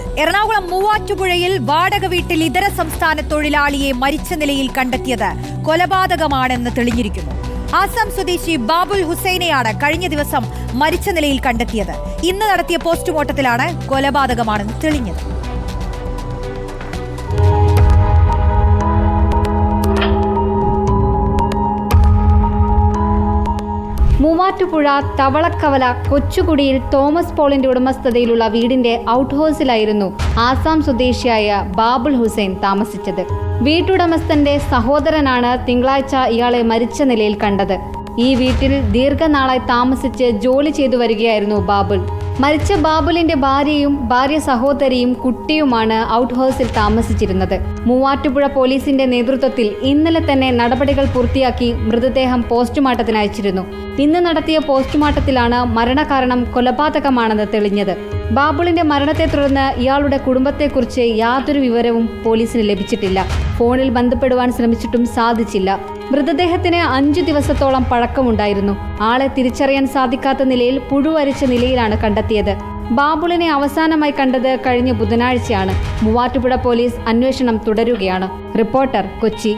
എറണാകുളം മൂവാറ്റുപുഴയിൽ വാടക വീട്ടിൽ ഇതര സംസ്ഥാന തൊഴിലാളിയെ മരിച്ച നിലയിൽ കണ്ടെത്തിയത് കൊലപാതകമാണെന്ന് തെളിഞ്ഞിരിക്കുന്നു. ആസാം സ്വദേശി ബാബുൽ ഹുസൈനെയാണ് കഴിഞ്ഞ ദിവസം മരിച്ച നിലയിൽ കണ്ടെത്തിയത്. ഇന്ന് നടത്തിയ പോസ്റ്റ്മോർട്ടത്തിലാണ് കൊലപാതകമാണെന്ന് തെളിഞ്ഞത്. മൂവാറ്റുപുഴ തവളക്കവല കൊച്ചുകുടിയിൽ തോമസ് പോളിന്റെ ഉടമസ്ഥതയിലുള്ള വീടിന്റെ ഔട്ട് ഹൗസിലായിരുന്നു ആസാം സ്വദേശിയായ ബാബുൽ ഹുസൈൻ താമസിച്ചത്. വീട്ടുടമസ്ഥന്റെ സഹോദരനാണ് തിങ്കളാഴ്ച ഇയാളെ മരിച്ച നിലയിൽ കണ്ടത്. ഈ വീട്ടിൽ ദീർഘനാളായി താമസിച്ച് ജോലി ചെയ്തു വരികയായിരുന്നു ബാബുൾ മരിച്ച ബാബുലിന്റെ ഭാര്യയും ഭാര്യ സഹോദരിയും കുട്ടിയുമാണ് ഔട്ട് ഹൗസിൽ താമസിച്ചിരുന്നത്. മൂവാറ്റുപുഴ പോലീസിന്റെ നേതൃത്വത്തിൽ ഇന്നലെ തന്നെ നടപടികൾ പൂർത്തിയാക്കി മൃതദേഹം പോസ്റ്റ്മോർട്ടത്തിന് അയച്ചിരുന്നു. ഇന്ന് നടത്തിയ പോസ്റ്റ്മോർട്ടത്തിലാണ് മരണകാരണം കൊലപാതകമാണെന്ന് തെളിഞ്ഞത്. ബാബുളിന്റെ മരണത്തെ തുടർന്ന് ഇയാളുടെ കുടുംബത്തെക്കുറിച്ച് യാതൊരു വിവരവും പോലീസിന് ലഭിച്ചിട്ടില്ല. ഫോണിൽ ബന്ധപ്പെടുവാൻ ശ്രമിച്ചിട്ടും സാധിച്ചില്ല. മൃതദേഹത്തിന് അഞ്ചു ദിവസത്തോളം പഴക്കമുണ്ടായിരുന്നു. ആളെ തിരിച്ചറിയാൻ സാധിക്കാത്ത നിലയിൽ പുഴുവരിച്ച നിലയിലാണ് കണ്ടെത്തിയത്. ബാബുളിനെ അവസാനമായി കണ്ടത് കഴിഞ്ഞ ബുധനാഴ്ചയാണ്. മൂവാറ്റുപുഴ പോലീസ് അന്വേഷണം തുടരുകയാണ്. റിപ്പോർട്ടർ കൊച്ചി.